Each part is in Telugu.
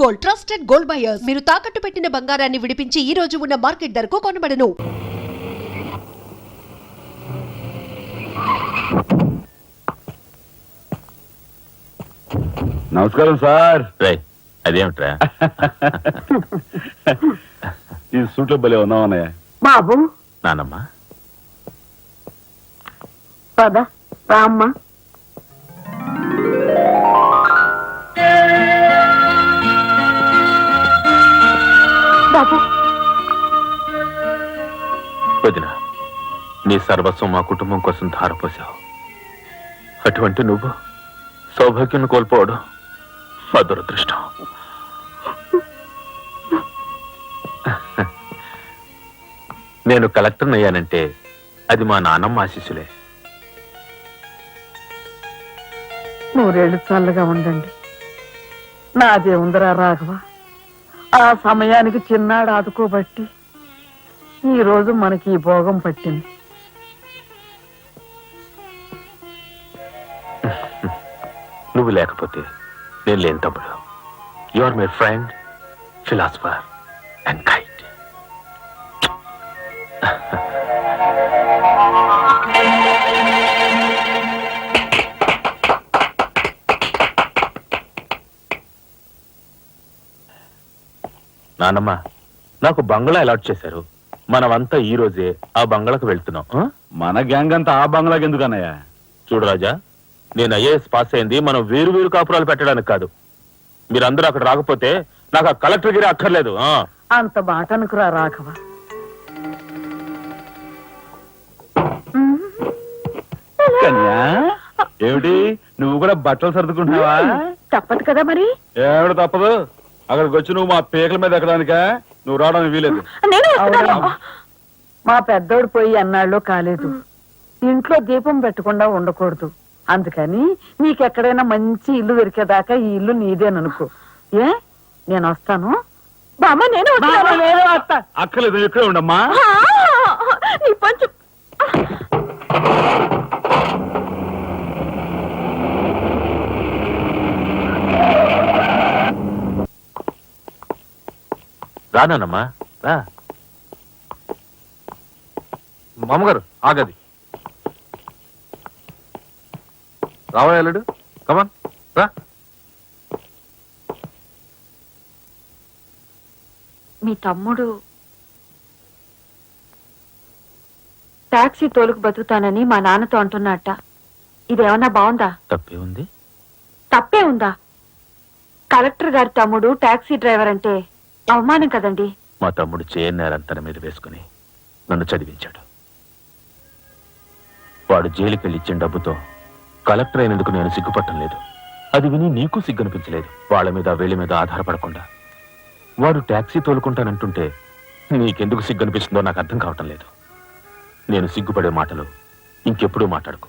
గోల్డ్ ట్రస్టెడ్ గోల్డ్ బయర్స్ మీరు తాకట్టు పెట్టిన బంగారాన్ని విడిపించి ఈ రోజు ఉన్న మార్కెట్ ధరకు కొనబడను. నమస్కారం సార్. రే అదేమిట్రా? ఈ సూట్లో భలే ఉన్నామన్నయ్య బాబు. నానమ్మ పద రామ్మ. బాబు. వదిన నీ సర్వస్వం మా కుటుంబం కోసం ధారపోసావు. అటువంటి నువ్వు సౌభాగ్యం కోల్పోవడం మా దురదృష్టం. నేను కలెక్టర్ అయ్యానంటే అది మా నాన్నమ్మ ఆశీస్సులే. నూరేళ్ళు చల్లగా ఉండండి. నాదే ఉందరా రాఘవ? ఆ సమయానికి చిన్నాడు ఆదుకోబట్టి ఈ రోజు మనకి ఈ భోగం పట్టింది. నువ్వు లేకపోతే నేను లేని తమ్ముడు. You are my friend philosopher and guide నానమ్మ నాకు బంగ్లా అలాట్ చేశారు. మనమంతా ఈ రోజే ఆ బంగ్లాకు వెళ్తున్నాం. ఆ? మన గ్యాంగ్ అంతా ఆ బంగ్లాకి ఎందుకు అన్నయ్య చూడు రాజా నేను ఐఏఎస్ పాస్ అయింది మనం వేరు వేరు కాపురాలు పెట్టడానికి కాదు. మీరందరూ అక్కడ రాకపోతే నాకు ఆ కలెక్టర్ గిరి అక్కర్లేదు ఆ? అంత మాట అనుకురా రాఘవ. కన్యా ఏమిటి? నువ్వు కూడా బట్టలు సర్దుకుంటున్నావా? తప్పదు కదా మరి. ఏమిటి తప్పదు? అక్కడికి వచ్చి నువ్వు మా పీకల మీద ఎక్కడానికా? నువ్వు రావడానికి వీలేదు. అవునమ్మా. మా పెద్దోడు పోయి అన్నాళ్ళు కాలేదు. ఇంట్లో దీపం పెట్టకుండా ఉండకూడదు. అందుకని నీకెక్కడైనా మంచి ఇల్లు దొరికేదాకా ఈ ఇల్లు నీదేననుకో. ఏ? నేను వస్తాను. బామ్మ నేను అక్కర్లేదు నువ్వు ఇక్కడే ఉండమ్మా. నీ పంచు రానానమ్మా రా. మామగారు ఆగది. రావాయలుడు కమాన్ రా. మీ తమ్ముడు టాక్సీ తోలుకు బతుకుతానని మా నాన్నతో అంటున్నట్ట. ఇదేమన్నా బాగుందా? తప్పే ఉంది. తప్పే ఉందా? కలెక్టర్ గారి తమ్ముడు టాక్సీ డ్రైవర్ అంటే అవమానం కదండి. మా తమ్ముడు చేయన్నారని తన మీద వేసుకుని నన్ను చదివించాడు. వాడు జైలుకెళ్ళి ఇచ్చిన డబ్బుతో కలెక్టర్ అయినందుకు నేను సిగ్గుపట్టం లేదు. అది విని నీకు సిగ్గనిపించలేదు. వాళ్ళ మీద వీళ్ళ మీద ఆధారపడకుండా. వాడు ట్యాక్సీ తోలుకుంటానంటుంటే నీకెందుకు సిగ్గనిపిస్తుందో నాకు అర్థం కావటం లేదు. నేను సిగ్గుపడే మాటలు ఇంకెప్పుడూ మాట్లాడుకో.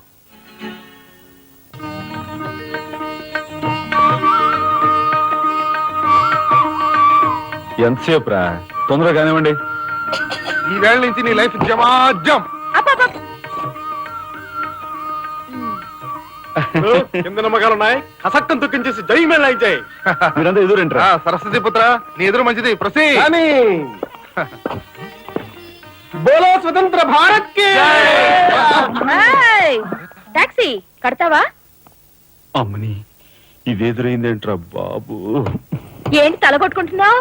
ఎంతసేపు రా? తొందరగా కానివ్వండి. ఈ వేళ నుంచి నీ లైఫ్ జమాజం. కింద నమ్మకాలు ఉన్నాయి. కసక్కం తొక్కించేసి జై మేళ జై మీరంతా ఎదురేంట్రా సరస్వతి పుత్ర నీ ఎదురు మంచిది. ప్రసీ బోలో స్వతంత్ర భారత్కి. టాక్సీ కడతావా? అమ్మని ఇది ఎదురైందేంట్రా బాబు? ఏంటి తలగొట్టుకుంటున్నావు?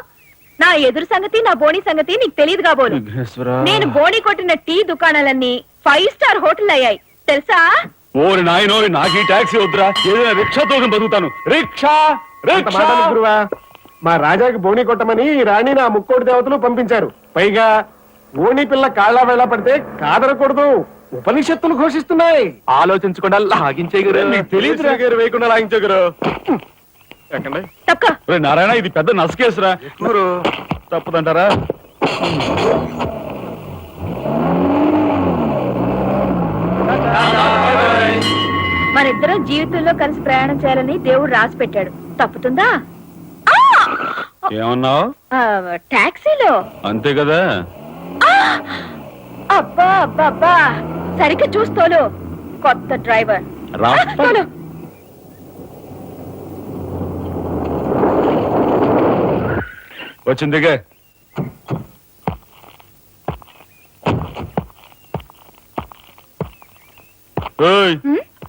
నా ఎదురు సంగతి నా బోని సంగతి నీకు తెలియదు కాబోలు. నేను బోని కొట్టిన టీ దుకాణాలన్నీ ఫైవ్ స్టార్ హోటల్ అయ్యాయి. తెలుసా? ఓరి నాయనోరి నాకు ఈ టాక్సీ వద్దురా. ఏదైనా రిక్షా తోకం బతుకుతాను. Rickshaw rickshaw! గురువా మా రాజాకి బోని కొట్టమని రాణిని ఆ ముక్కోటి దేవతలు పంపించారు. పైగా ఓణి పిల్ల కాళ్ళ వేళ పడితే కాదరకూడదు ఉపనిషత్తులు ఘోషిస్తున్నాయి. ఆలోచించకుండా లాగించే? గారు. వేయకుండా లాగించగరు నారాయణ ఇది పెద్ద నసకేసురా ఊరు తప్పదంటారా? మనిద్దరం జీవితంలో కలిసి ప్రయాణం చేయాలని దేవుడు రాసి పెట్టాడు. తప్పుతుందా? ఏమన్నావు? ఆ, టాక్సీలో. అంతే కదా? అబ్బా అబ్బా అబ్బా. సరిగ్గా చూస్తోలు. కొత్త డ్రైవర్. రా తోలు. వచ్చిందిగే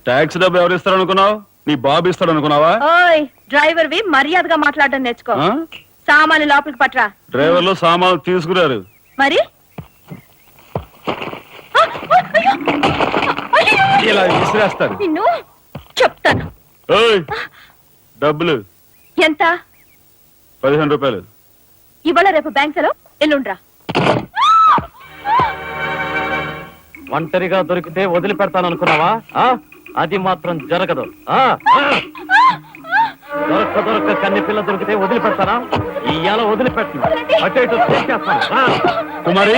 ట్యాక్సీ డబ్బు ఎవరు ఇస్తారు అనుకున్నావు నీ బాబు ఇస్తాడు అనుకున్నావా ఓయ్ డ్రైవర్ వి మర్యాదగా మాట్లాడడం నేర్చుకో. ఆ? సామాన్లు లోపలికి పట్రా డ్రైవర్లు సామాన్లు తీసుకురారు. మరి? ఆ, ఆ, అయ్యో! అయ్యో! ఇలా విసిరేస్తారు. నిన్ను చెప్తాను. డబ్బులు. ఎంత? పదిహేను రూపాయలు. ఇవాళ రేపు బ్యాంక్ సెలవు ఎల్లుండ్రా. ఒంటరిగా దొరికితే వదిలిపెడతాను అనుకున్నావా ఆ? అది మాత్రం జరగదు. ఆ? ఆ? దొరక్క దొరక్క కన్ని పిల్ల దొరికితే వదిలిపెడతానా? ఇయ్యాల వదిలిపెట్టను అటు ఇటు చేసేస్తాను. ఆ? కుమారి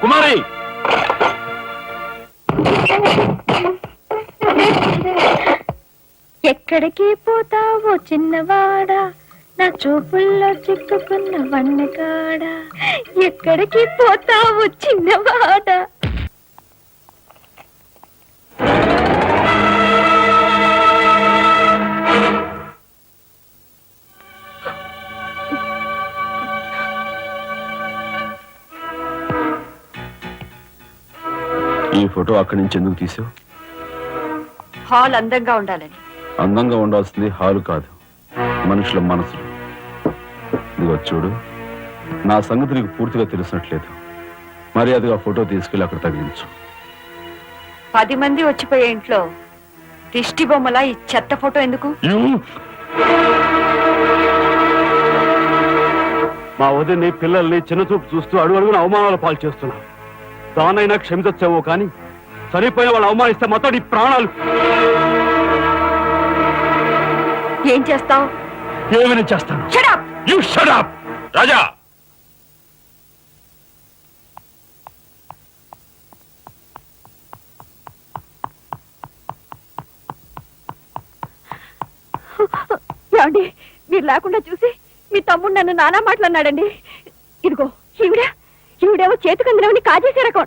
కుమారి! ఎక్కడికి పోతావో చిన్నవాడా? నా చూపుల్లో చిక్కుకున్న వన్నకాడా ఎక్కడికి పోతావో చిన్నవాడా? ఈ ఫోటో అక్కడి నుంచి ఎందుకు తీసావు? హాల్ అందంగా ఉండాలని. అందంగా ఉండాల్సింది హాలు కాదు మనుషుల మనసులు. ఇదిగో చూడు. నా సంగతి నీకు పూర్తిగా తెలిసినట్లేదు. మర్యాదగా ఫోటో తీసుకెళ్ళి అక్కడ తగిలించు. పది మంది వచ్చిపోయే ఇంట్లో దిష్టి బొమ్మల ఈ చెత్త ఫోటో ఎందుకు? మా వదిని పిల్లల్ని చిన్నచూపు చూస్తూ అడుగు అడుగున అవమానాలు పాలు చేస్తున్నావు దానైనా క్షమించచ్చేవో కానీ చనిపోయిన వాళ్ళు అవమానిస్తే మొత్తం నీ ప్రాణాలు. ఏం చేస్తావు? ఏమైనా చేస్తాను? యు షట్ అప్ రాజా ఏమండి మీరు లేకుండా చూసి మీ తమ్ముడు నన్ను నానా మాట్లాడినాడండి ఇదిగో ఈవిడ ఈవిడేమో చేతికందినవని కాజేసే రకం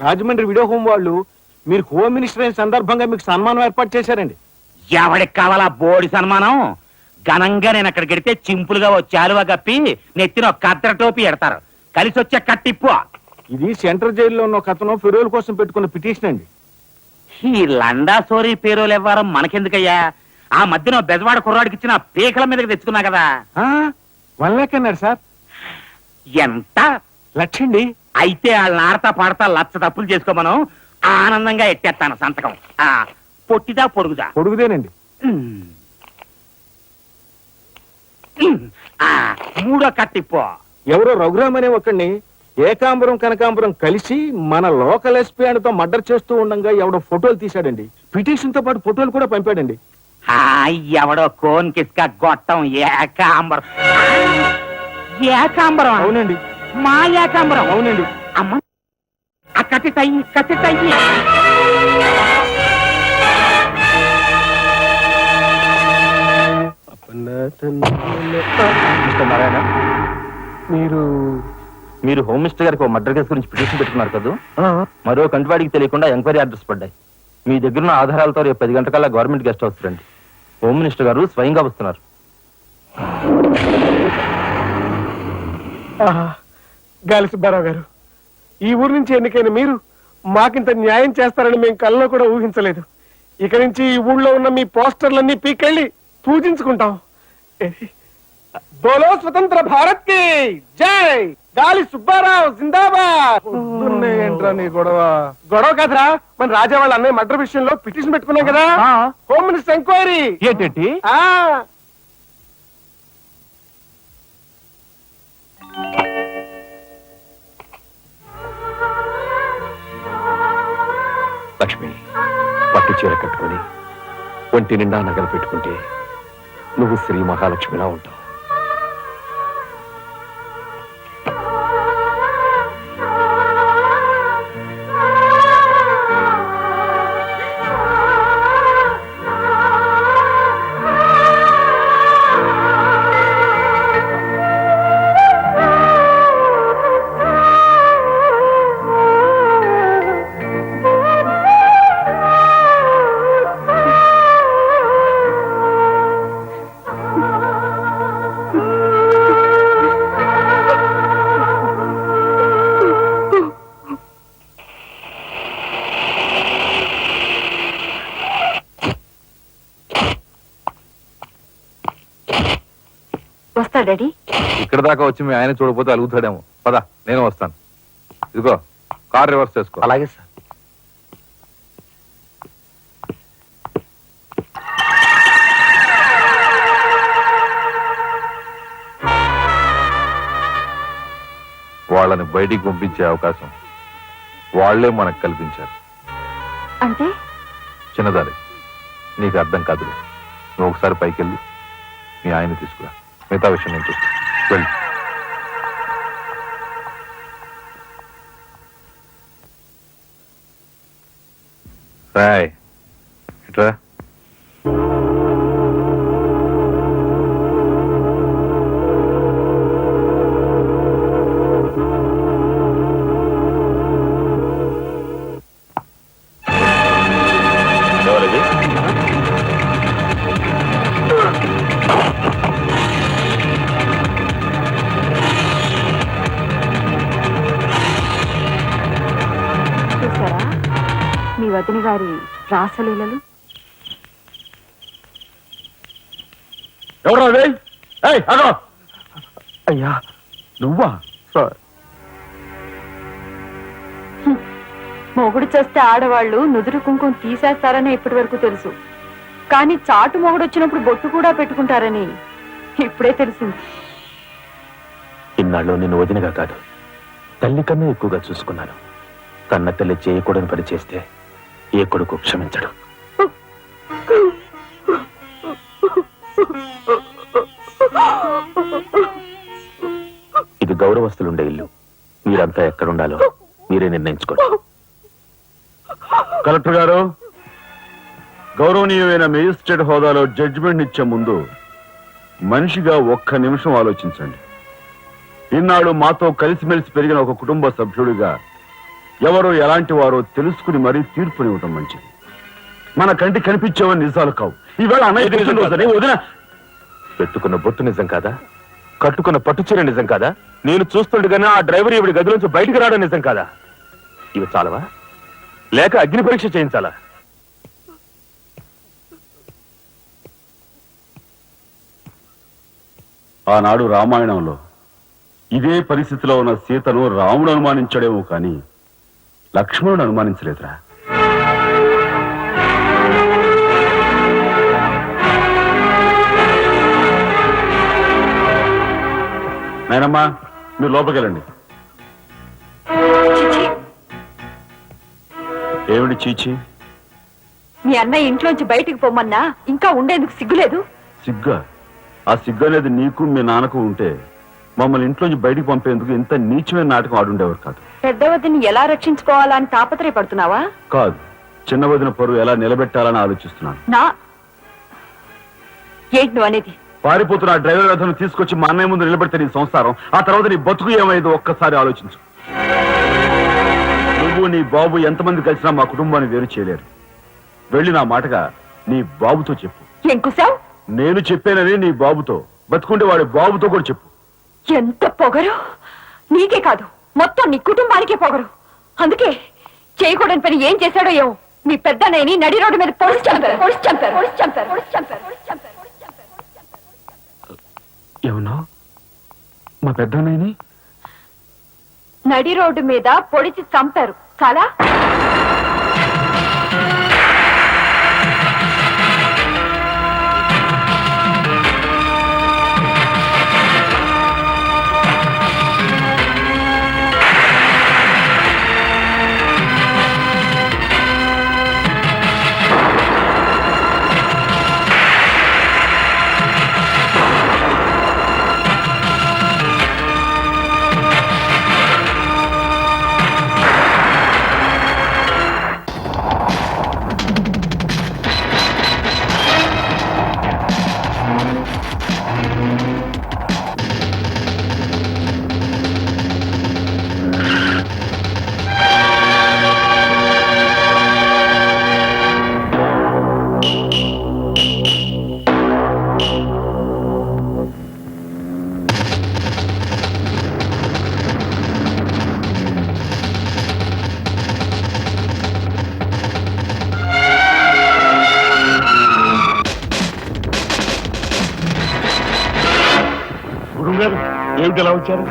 రాజమండ్రి వీడియో హోమ్ వాళ్ళు మీరు హోమ్ మినిస్టర్ అయిన సందర్భంగా మీకు సన్మానం ఏర్పాటు చేశారండి. ఎవడికి కావాలా బోడి సన్మానం? ఘనంగా నేను అక్కడికి వెడితే చింపులుగా ఓ చాలువ కప్పి నెత్తిన ఒక కత్తెర టోపీ ఎడతారు. కలిసి వచ్చే కట్టిప్పు. ఇది సెంట్రల్ జైల్లో ఉన్న ఒక అతను ఫిరోల్ కోసం పెట్టుకున్న పిటిషన్ అండి. ఈ లండా సోరీ పేరోలు ఇవ్వడం మనకెందుకయ్యా? ఆ మధ్యన బెజవాడ కుర్రాడికి ఇచ్చిన పీకల మీదకి తెచ్చుకున్నా కదా. వన్ లాక్ అన్నారు సార్. ఎంత? లక్షండి. అయితే వాళ్ళని ఆడతా పాడతా లచ్చ తప్పులు చేసుకోమను ఆనందంగా ఎట్టేస్తాను సంతకం. ఆ పొట్టిదా పొడుగుదా? పొడుగుదేనండి. ఉమ్. ఉమ్. ఆ, మూడో కట్టిప్పు ఎవరో రఘురామ్ అనే ఒకడిని ఏకాంబరం కనకాంబరం కలిసి మన లోకల్ ఎస్పీ తో మర్డర్ చేస్తూ ఉండగా ఎవడో ఫోటోలు తీశాడండి. పిటిషన్తో పాటు ఫోటోలు కూడా పంపాడండి. ఎవడో కోన్ కిస్క గొట్టం ఏకాంబరం. ఏకాంబరం. అవునండి. మా ఏకాంబరం అవునండి. అమ్మ. ఆ కత్తి తయ్యి కత్తి తయ్యి. మిస్టర్ నారాయణ మీరు మీరు హోమ్ మినిస్టర్ గారికి మర్డర్ కేసు గురించి పిటిషన్ పెట్టుకున్నారు కదా? మరో కంటివాడికి తెలియకుండా ఎంక్వైరీ అడ్రస్ పడ్డాయి. మీ దగ్గరున్న ఆధారాలతో రేపు పది గంటకల్లా గవర్నమెంట్ గెస్ట్ హౌస్ రండి. హోమ్ మినిస్టర్ గారు స్వయంగా వస్తున్నారు. ఆహా, గాలి సుబ్బారావు గారు ఈ ఊరు నుంచి ఎన్నికైన మీరు మాకింత న్యాయం చేస్తారని మేము కల్లో కూడా ఊహించలేదు. ఇక నుంచి ఈ ఊళ్ళో ఉన్న మీ పోస్టర్లన్నీ పీకెళ్ళి పూజించుకుంటాం? బోలో స్వతంత్ర భారత్కి జై! గాలి సుబ్బారావు జిందాబాద్! ఏంట్రా నీ గొడవ? గొడవ కదరా మన రాజా వాళ్ళ అన్నయ్య మర్డర్ విషయంలో పిటిషన్ పెట్టుకున్నాం కదా? Home minister enquiry! ఏంటంటే? ఆ. లక్ష్మి పట్టు చీర కట్టుకొని ఒంటి నిండా నగలు పెట్టుకుంటే నువ్వు శ్రీ మహాలక్ష్మిలా ఉంటావు. వస్తా డాడీ. ఇక్కడ దాకా వచ్చి మీ ఆయన చూడకపోతే అలుగుతాడేమో. పద నేను వస్తాను. ఇదిగో కార్ రివర్స్ చేసుకో. అలాగే సార్. వాళ్ళని బయటికి పంపించే అవకాశం వాళ్ళే మనకు కల్పించారు. అంటే? చిన్నదారి నీకు అర్థం కాదులే. నువ్వు ఒకసారి పైకి వెళ్ళి మీ ఆయన తీసుకురా. మిగతా విషయం నేను చూస్తా. వెళ్ళి. రాయ్ ఇట్రా రాసలీలలు? ఎవరు అయ్యా నువ్వా? సార్. మొగుడు చేస్తే ఆడవాళ్ళు నుదురు కుంకుమ తీసేస్తారని ఇప్పటి వరకు తెలుసు. కానీ చాటు మొగుడు వచ్చినప్పుడు బొట్టు కూడా పెట్టుకుంటారని ఇప్పుడే తెలిసింది. ఇన్నాళ్ళు నిన్ను వదినగా కాదు తల్లి కన్నా ఎక్కువగా చూసుకున్నాను. కన్న తల్లి చేయకూడని పని చేస్తే ఏ కొడుకు క్షమించడు. ఇది గౌరవస్తులుండే ఇల్లు. మీరంతా ఎక్కడుండాలో మీరే నిర్ణయించుకోండి. కలెక్టర్ గారు గౌరవనీయమైన మేజిస్ట్రేట్ హోదాలో జడ్జిమెంట్ ఇచ్చే ముందు మనిషిగా ఒక్క నిమిషం ఆలోచించండి. ఇన్నాళ్ళు మాతో కలిసిమెలిసి పెరిగిన ఒక కుటుంబ సభ్యుడిగా ఎవరో ఎలాంటి వారో తెలుసుకుని మరీ తీర్పునివ్వటం మంచిది. మన కంటి కనిపించేవని నిజాలు కావు. ఈవేళ అన్నయ్య పుట్టినరోజని వదిన పెట్టుకున్న బొట్టు నిజం కాదా? కట్టుకున్న పట్టుచీర నిజం కాదా? నేను చూస్తుండగానే ఆ డ్రైవర్ ఇవిడి గది నుంచి బయటికి రావడం నిజం కాదా? ఇవి చాలవా? లేక అగ్ని పరీక్ష చేయించాలా? ఆనాడు రామాయణంలో ఇదే పరిస్థితిలో ఉన్న సీతను రాముడు అనుమానించాడేమో కానీ లక్ష్మణుడు అనుమానించలేదురా. నాయనమ్మా మీరు లోపలికి వెళ్ళండి. ఏమిటి చీచి? మీ అన్నయ్య ఇంట్లోంచి బయటికి పొమ్మన్నా ఇంకా ఉండేందుకు సిగ్గులేదు? సిగ్గా? ఆ సిగ్గు అనేది నీకు మీ నాన్నకు ఉంటే మమ్మల్ని ఇంట్లోంచి బయటికి పంపేందుకు ఇంత నీచమైన నాటకం ఆడుండేవారు కాదు. పెద్దవతిని ఎలా రక్షించుకోవాలా అని తాపత్రయపడుతున్నావా? కాదు. చిన్న వదిన పరువు ఎలా నిలబెట్టాలని ఆలోచిస్తున్నాను. నా? ఏంటి నువ్వు అనేది? పారిపోతున్న ఆ డ్రైవర్ వ్యధను తీసుకొచ్చి మా అన్నయ్య ముందు నిలబెడితే నీ సంసారం ఆ తర్వాత నీ బతుకు ఏమైందో ఒక్కసారి ఆలోచించు. నువ్వు నీ బాబు ఎంతమంది కలిసినా మా కుటుంబాన్ని వేరు చేయలేరు. వెళ్ళి నా మాటగా నీ బాబుతో చెప్పు. ఏం కుసావ్? నేను చెప్పానని నీ బాబుతో బతుకుంటే వాడి బాబుతో కూడా చెప్పు. ఎంత పొగరు? నీకే కాదు మొత్తం నీ కుటుంబానికే పొగరు. అందుకే చేయకూడని పని ఏం చేశాడో ఏమో. మీ పెద్దనయ్యని నడి రోడ్డు మీద పొడిచి చంపారు. పొడిచి చంపారు. పొడిచి చంపారు. పొడిచి చంపారు. పొడిచి చంపారు. పొడిచి చంపారు. పొడిచి చంపారు. ఏమన్నా? మా నడి రోడ్డు మీద పొడిచి చంపారు. చాలా? వచ్చారు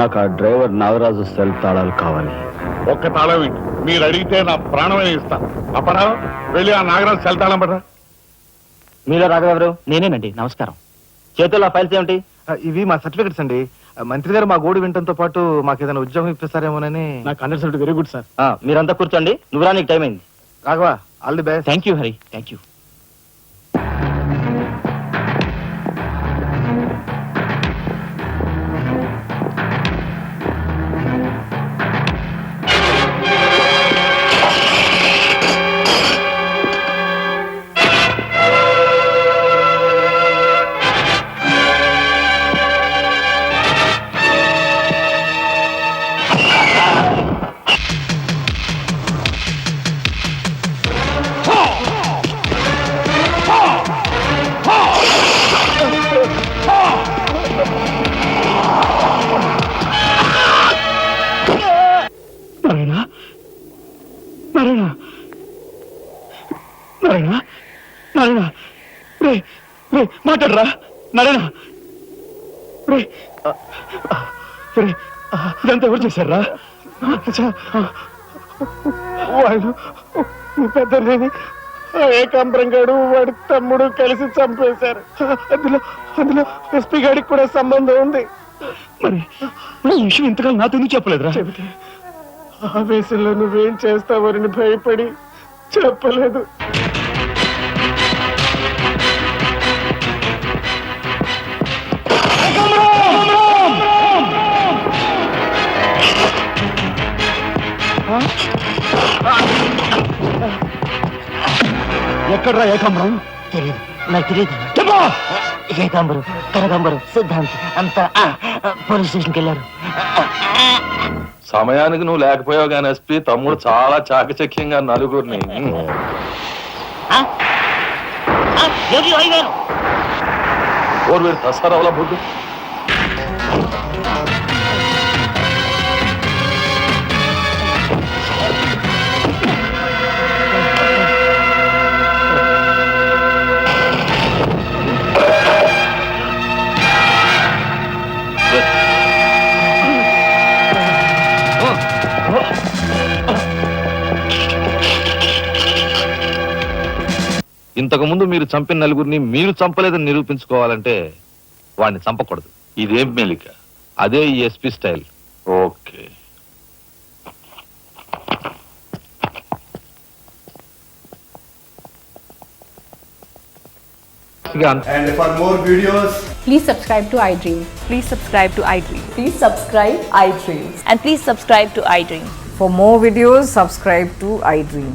నాకు ఆ డ్రైవర్ నాగరాజు సెల్ తాళాలు కావాలి. ఒక్క తాళం ఏంటి మీరు అడిగితే నా ప్రాణమే ఇస్తాను అప్పరావు వెళ్ళి ఆ నాగరాజు సెల్ తాళం పడరా మీలో రాఘవెవరు? నేనేనండి నమస్కారం. చేతుల్లో ఫైల్స్ ఏమిటి? ఇవి మా సర్టిఫికెట్స్ అండి. మంత్రి గారు మా గోడు వినటంతో పాటు మాకు ఏదైనా ఉద్యోగం ఇప్పిస్తారేమోనని. నాకు అండర్స్టాండ్ వెరీ గుడ్ సార్. మీరంతా కూర్చోండి. నువ్వురా నీకు టైం అయింది. Raghava all the best thank you Hari thank you చేశారా? వాడు పెద్దలేని ఏకాంబరం గాడు వాడి తమ్ముడు కలిసి చంపేశారు. అందులో అందులో ఎస్పీ గాడికి కూడా సంబంధం ఉంది. మరి ఈ విషయం ఇంతకాలం నాతో ఎందుకు చెప్పలేదురా? చెబితే ఆవేశంలో నువ్వేం చేస్తావని భయపడి చెప్పలేదు. ఎక్కడ్రా ఏకాంబరం? తెలియదు నాకు తెలియదు చెప్పు! ఏకాంబరు కనకాంబరు సిద్ధాంతి అంతా పోలీస్ స్టేషన్కి వెళ్ళారు. సమయానికి నువ్వు లేకపోయావు కానీ ఎస్పీ తమ్ముడు చాలా చాకచక్యంగా నలుగురిని. ఆ? ఆ, ఎవరి అయ్యారు ఓరు వీరు తసారావుల బుడ్డు ఇంతకు ముందు మీరు చంపిన నలుగురిని మీరు చంపలేదని నిరూపించుకోవాలంటే వాడిని చంపకూడదు ఇదేం మెలిక అదే ఈ SP style okay and for more videos Please subscribe to iDream. Please subscribe to iDream. Please subscribe iDream. And please subscribe to iDream. For more videos, subscribe to iDream.